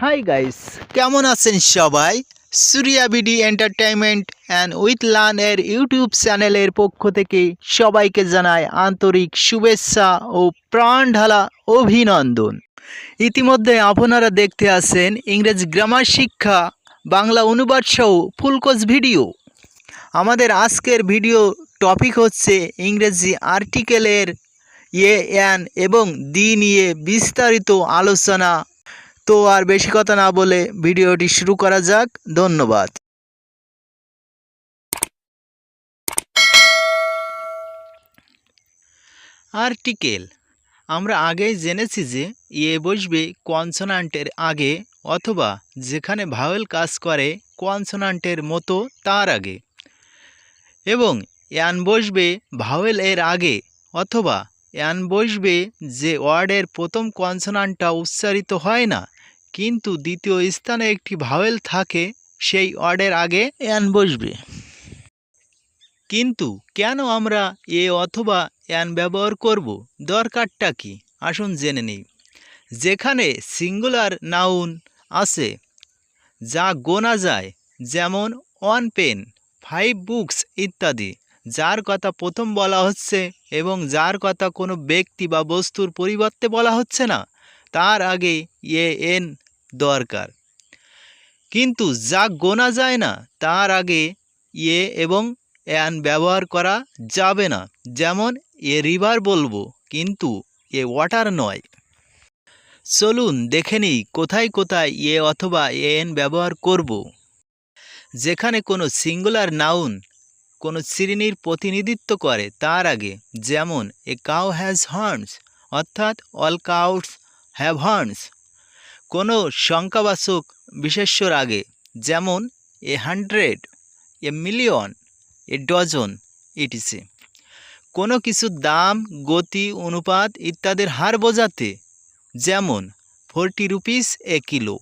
Hi guys কেমন আছেন সবাই? Suriya BD entertainment and with learn এর ইউটিউব চ্যানেলের পক্ষ থেকে সবাইকে জানায় আন্তরিক শুভেচ্ছা ও প্রাণ ঢালা অভিনন্দন। ইতিমধ্যে আপনারা দেখতে আছেন ইংরেজি গ্রামার শিক্ষা, বাংলা অনুবাদ সহ ফুলকোচ ভিডিও। আমাদের আজকের ভিডিও টপিক হচ্ছে ইংরেজি আর্টিকেলের এ এন এবং দি নিয়ে বিস্তারিত আলোচনা তো আর বেশি কথা না বলে ভিডিওটি শুরু করা যাক। ধন্যবাদ। আর্টিকেল। আমরা আগেই জেনেছি যে এ বসবে কনসোনান্টের আগে অথবা যেখানে ভাওয়েল কাজ করে কনসোনান্টের মতো তার আগে। এবং অ্যান বসবে ভাওয়েল এর আগে অথবা অ্যান বসবে যে ওয়ার্ডের প্রথম কনসোনান্টটা উচ্চারিত হয় না কিন্তু দ্বিতীয় স্থানে একটি ভাওয়েল থাকে সেই ওয়ার্ডের আগে অ্যান বসবে। কিন্তু কেন আমরা এ অথবা অ্যান ব্যবহার করব? দরকারটা কি? আসুন জেনে নিই। যেখানে সিঙ্গুলার নাউন আছে যা গোনা যায় যেমন ওয়ান পেন ফাইভ বুকস ইত্যাদি যার কথা প্রথম বলা হচ্ছে এবং যার কথা কোনো ব্যক্তি বা বস্তুর পরিবর্তে বলা হচ্ছে না। তার আগে এ এন দরকার। কিন্তু যা গোনা যায় না, তার আগে এ এবং অ্যান ব্যবহার করা যাবে না। যেমন এ রিভার বলব, কিন্তু এ ওয়াটার নয়। চলুন দেখে নিই কোথায় কোথায় এ অথবা এন ব্যবহার করব। যেখানে কোনো সিঙ্গুলার নাউন, কোনো শ্রেণির প্রতিনিধিত্ব করে তার আগে। যেমন, এ কাউ হ্যাজ হর্নস, অর্থাৎ অল কাউটস হ্যাভ হর্নস কোনো সংখ্যাবাচক বিশেষ্যর আগে, যেমন a hundred, a million, a dozen, etc. কোনো কিছুর দাম, গতি, অনুপাত ইত্যাদির হার বোঝাতে, যেমন forty rupees a kilo.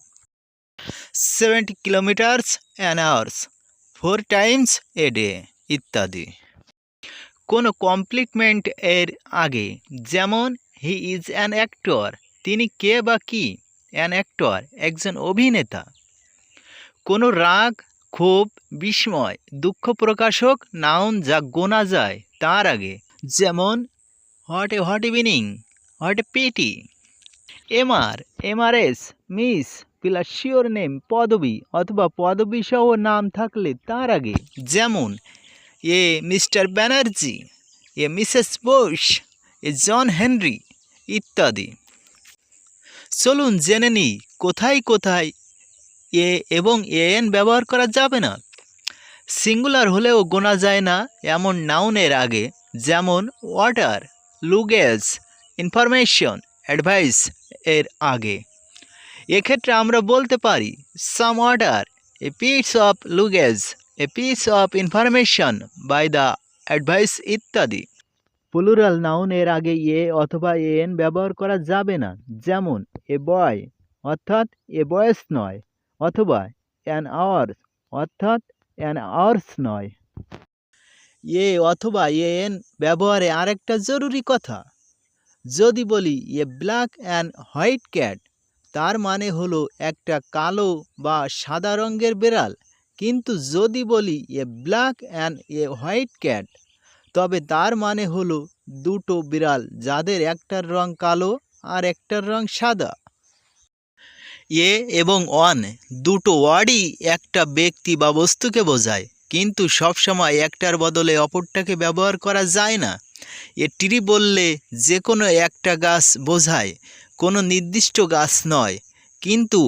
Seventy kilometres an hours, four times a day, ইত্যাদি। কোনো কমপ্লিটমেন্ট এর আগে, যেমন হি ইজ অ্যান অ্যাক্টর তিনি কে বা কি? অ্যান অ্যাক্টর, একজন অভিনেতা। কোনো রাগ, ক্ষোভ, বিস্ময়, দুঃখ প্রকাশক, নাউন যা গোনা যায় তার আগে। যেমন, what a what evening what a pity. M R M R S miss plus surname, পদবি অথবা পদবি সহ নাম থাকলে তার আগে। যেমন, a Mr Banerjee, a Mrs Bose, a John Henry, ইত্যাদি। চলুন জেনে নিই, কোথায় কোথায় এ এবং এন ব্যবহার করা যাবে না। সিঙ্গুলার হলেও গোনা যায় না এমন নাউনের আগে, যেমন ওয়াটার, লুগেজ, ইনফরমেশন, অ্যাডভাইস এর আগে। এক্ষেত্রে আমরা বলতে পারি, some order a piece of luggage, a piece of information by the advice ইত্যাদি। প্লুরাল নাউন এর আগে এ অথবা এন ব্যবহার করা যাবে না। যেমন, এ বয় অর্থাৎ এ বয়স নয়, অথবা অ্যান আওয়ার্স অর্থাৎ অ্যান আওয়ার্স নয়। এ অথবা এ এন ব্যবহারে আরেকটা জরুরি কথা। যদি বলি a black and white cat তার মানে হলো একটা কালো বা সাদা রঙের বেড়াল। কিন্তু যদি বলি a black and a white cat তবে তার মানে হলো দুটো বিড়াল, যাদের একটার রং কালো আর একটার রং সাদা। এ এবং অন দুটো ওয়ার্ডই একটা ব্যক্তি বা বস্তুকে বোঝায়, কিন্তু সবসময় একটার বদলে অপরটাকে ব্যবহার করা যায় না। এ ট্রি বললে যে কোনো একটা গাছ বোঝায়, কোনো নির্দিষ্ট গাছ নয়, কিন্তু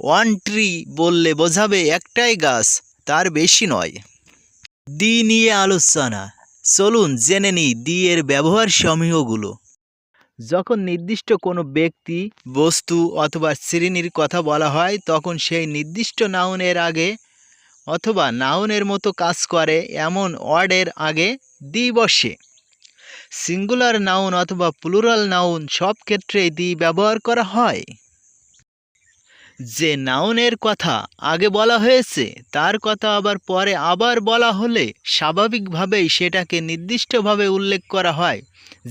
ওয়ান ট্রি বললে বোঝাবে একটাই গাছ, তার বেশি নয়। দি নিয়ে আলোচনা। চলুন জেনে নিই দি এর ব্যবহার সমূহগুলো। যখন নির্দিষ্ট কোনো ব্যক্তি, বস্তু অথবা শ্রেণির কথা বলা হয়, তখন সেই নির্দিষ্ট নাউনের আগে অথবা নাউনের মতো কাজ করে এমন ওয়ার্ডের আগে দি বসে। সিঙ্গুলার নাউন অথবা প্লুরাল নাউন সব ক্ষেত্রেই দি ব্যবহার করা হয়। যে নাউনের কথা আগে বলা হয়েছে, তার কথা আবার পরে আবার বলা হলে স্বাভাবিকভাবেই সেটাকে নির্দিষ্টভাবে উল্লেখ করা হয়।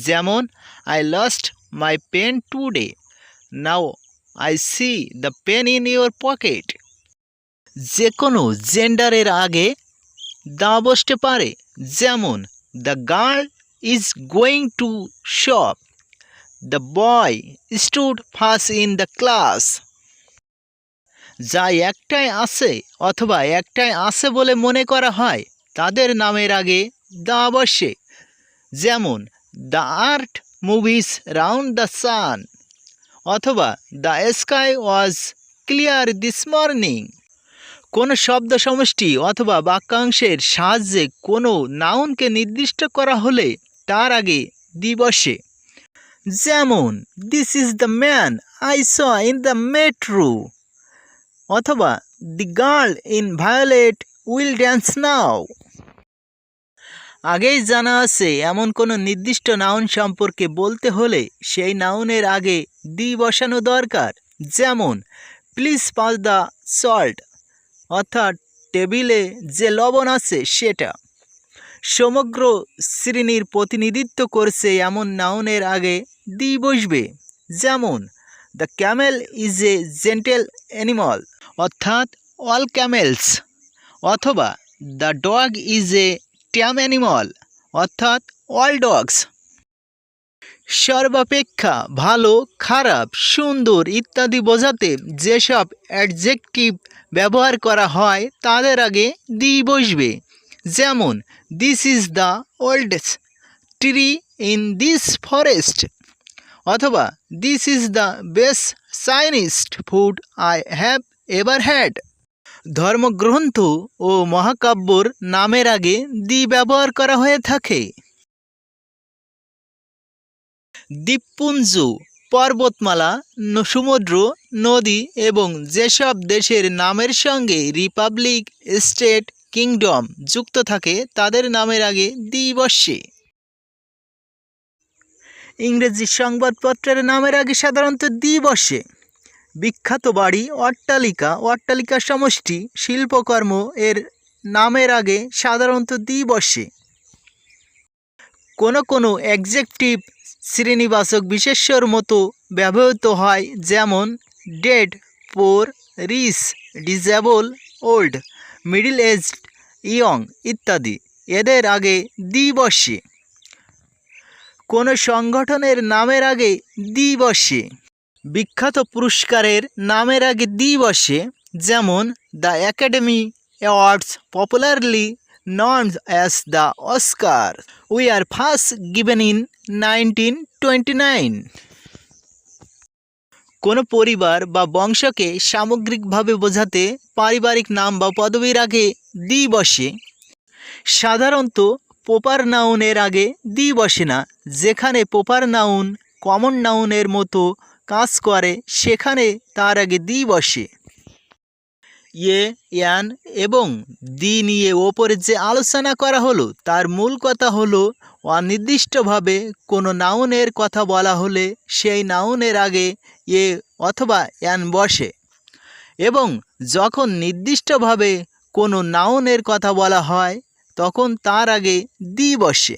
যেমন I lost my pen today now I see the pen in your pocket যে কোনো জেন্ডারের আগে দা বসতে পারে, যেমন the girl is going to shop the boy stood first in the class যা একটাই আছে অথবা একটাই আছে বলে মনে করা হয়, তাদের নামের আগে দা বসে যেমন, the earth moves round the sun অথবা, the sky was clear this morning কোনো শব্দ সমষ্টি অথবা বাক্যাংশের সাহায্যে কোনো নাউনকে নির্দিষ্ট করা হলে তার আগে দি বসে। যেমন, this is the man I saw in the metro অথবা the girl in violet will dance now. আগেই জানা আছে, এমন কোনো নির্দিষ্ট নাউন সম্পর্কে বলতে হলে সেই নাউনের আগে দি বসানো দরকার। যেমন, প্লিজ পাস দ্য সল্ট অর্থাৎ টেবিলে যে লবণ আছে সেটা। সমগ্র শ্রেণির প্রতিনিধিত্ব করছে এমন নাউনের আগে দি বসবে। যেমন, the camel is a gentle animal অর্থাৎ অল ক্যামেলস অথবা the dog is a tame animal অর্থাৎ অল ডগস সর্বাপেক্ষা ভালো, খারাপ, সুন্দর ইত্যাদি বোঝাতে যেসব অ্যাডজেক্টিভ ব্যবহার করা হয়, তাদের আগে দি বসবে। যেমন this is the oldest tree in this forest অথবা this is the best Chinese food I have ever had. ধর্মগ্রন্থ ও মহাকাব্যর নামের আগে দি ব্যবহার করা হয়ে থাকে। দ্বীপপুঞ্জ, পর্বতমালা সমুদ্র, নদী এবং যেসব দেশের নামের সঙ্গে রিপাবলিক, স্টেট, কিংডম যুক্ত থাকে, তাদের নামের আগে দি বসে ইংরেজি সংবাদপত্রের নামের আগে সাধারণত দি বসে বিখ্যাত বাড়ি অট্টালিকা। অট্টালিকা সমষ্টি, শিল্পকর্ম এর নামের আগে সাধারণত দি বসে কোনো কোনো অ্যাডজেক্টিভ শ্রেণীবাচক বিশেষ্যর মতো ব্যবহৃত হয়, যেমন dead poor rich disabled old middle aged young ইত্যাদি। এদের আগে দি বসে কোনো সংগঠনের নামের আগে দি বসে বিখ্যাত পুরস্কারের নামের আগে দি বসে যেমন the Academy Awards popularly known as the Oscar. We are first given in nineteen twenty nine. কোনো পরিবার বা বংশকে সামগ্রিকভাবে বোঝাতে পারিবারিক নাম বা পদবীর আগে দি বসে সাধারণত পোপার নাউনের আগে দি বসে না, যেখানে পোপার নাউন কমন নাউনের মতো কাজ করে, সেখানে তার আগে দি বসে। ইয়ে ইয়ান এবং দি নিয়ে ওপরে যে আলোচনা করা হলো, তার মূল কথা হলো, অনির্দিষ্টভাবে কোনো নাউনের কথা বলা হলে সেই নাউনের আগে এ অথবা ইয়ান বসে। এবং যখন নির্দিষ্টভাবে কোনো নাউনের কথা বলা হয়, তখন তার আগে দি বসে।